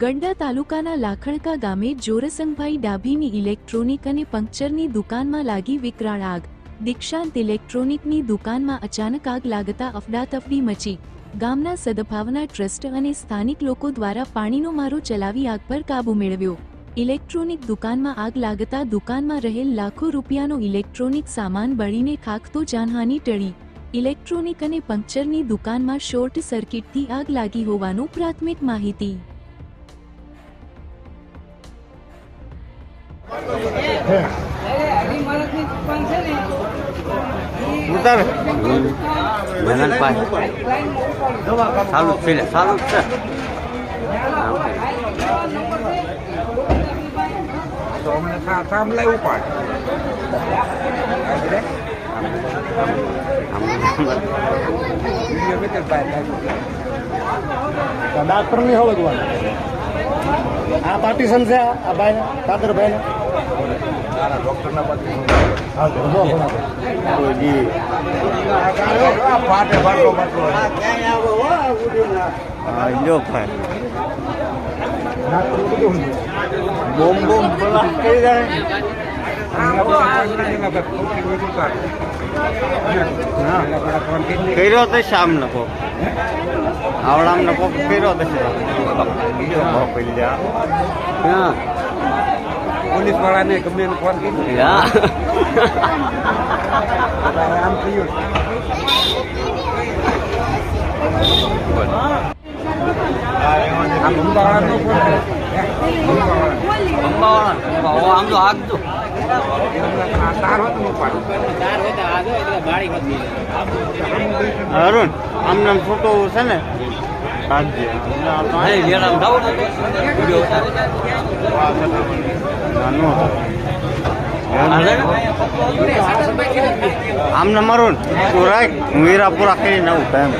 ગંડા તાલુકાના લાખણકા ગામે જોરસંગભાઈ ડાભીની ઇલેક્ટ્રોનિક અને પંક્ચરની દુકાનમાં લાગી વિકરાળ આગ. દીક્ષાંત ઇલેક્ટ્રોનિકની દુકાનમાં અચાનક આગ લાગતા અફડાતફડી મચી. ગામના સદભાવના ટ્રસ્ટ અને સ્થાનિક લોકો દ્વારા પાણીનો મારો ચલાવી આગ પર કાબૂ મેળવ્યો. ઇલેક્ટ્રોનિક દુકાનમાં આગ લાગતા દુકાનમાં રહેલ લાખો રૂપિયાનો ઇલેક્ટ્રોનિક સામાન બળીને ખાખતો જાનહાની ટળી. ઇલેક્ટ્રોનિક અને પંક્ચરની દુકાનમાં શોર્ટ સર્કિટથી આગ લાગી હોવાનું પ્રાથમિક માહિતી. ઉતાર. પાસે સારું છે લે, સારું છે. તો અમને થા- થાંભ લાવ્યું પણ આજે વીડિયો મેં ભાઈ ડાક્ટરની ઓળખવાનું આ પાર્ટીશન છે આ ભાઈ કાદરભાઈ જો ભાઈ બોમ બોમ કરી કર્યો તો શામને કોક આવડામને કોક કર્યો તો પોલીસ વાળાને ગમે એને ફોન કરી આમ થયું. આમ અંબાવાળા આમ તો આગતો અરુણ આમ નામ છોટો છે ને કાઢજે આમને મરું તું રાખ હું હીરાપુરા કરીને આવું ટાઈમ